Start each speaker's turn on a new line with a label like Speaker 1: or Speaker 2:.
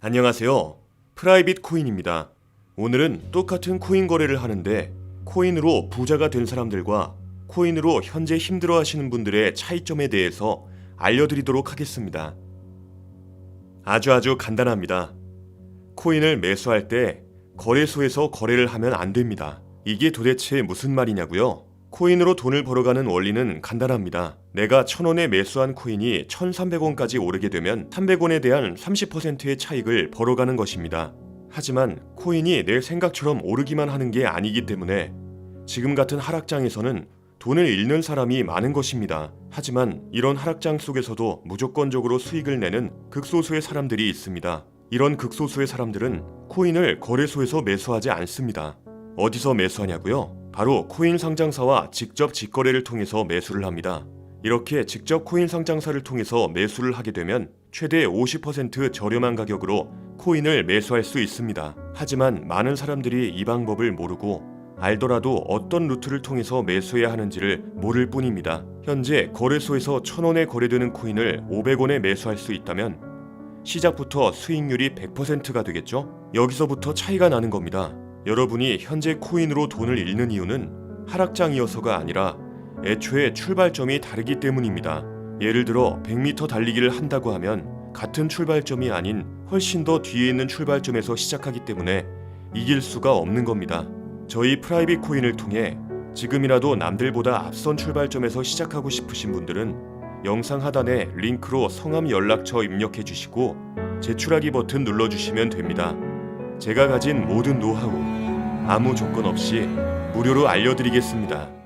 Speaker 1: 안녕하세요. 프라이빗 코인입니다. 오늘은 똑같은 코인 거래를 하는데 코인으로 부자가 된 사람들과 코인으로 현재 힘들어 하시는 분들의 차이점에 대해서 알려드리도록 하겠습니다. 아주 아주 간단합니다. 코인을 매수할 때 거래소에서 거래를 하면 안 됩니다. 이게 도대체 무슨 말이냐고요? 코인으로 돈을 벌어가는 원리는 간단합니다. 내가 1000원에 매수한 코인이 1300원까지 오르게 되면 300원에 대한 30%의 차익을 벌어가는 것입니다. 하지만 코인이 내 생각처럼 오르기만 하는 게 아니기 때문에 지금 같은 하락장에서는 돈을 잃는 사람이 많은 것입니다. 하지만 이런 하락장 속에서도 무조건적으로 수익을 내는 극소수의 사람들이 있습니다. 이런 극소수의 사람들은 코인을 거래소에서 매수하지 않습니다. 어디서 매수하냐고요? 바로 코인 상장사와 직접 직거래를 통해서 매수를 합니다. 이렇게 직접 코인 상장사를 통해서 매수를 하게 되면 최대 50% 저렴한 가격으로 코인을 매수할 수 있습니다. 하지만 많은 사람들이 이 방법을 모르고 알더라도 어떤 루트를 통해서 매수해야 하는지를 모를 뿐입니다. 현재 거래소에서 1000원에 거래되는 코인을 500원에 매수할 수 있다면 시작부터 수익률이 100%가 되겠죠? 여기서부터 차이가 나는 겁니다. 여러분이 현재 코인으로 돈을 잃는 이유는 하락장이어서가 아니라 애초에 출발점이 다르기 때문입니다. 예를 들어 100m 달리기를 한다고 하면 같은 출발점이 아닌 훨씬 더 뒤에 있는 출발점에서 시작하기 때문에 이길 수가 없는 겁니다. 저희 프라이빗 코인을 통해 지금이라도 남들보다 앞선 출발점에서 시작하고 싶으신 분들은 영상 하단에 링크로 성함 연락처 입력해 주시고 제출하기 버튼 눌러 주시면 됩니다. 제가 가진 모든 노하우 아무 조건 없이 무료로 알려드리겠습니다.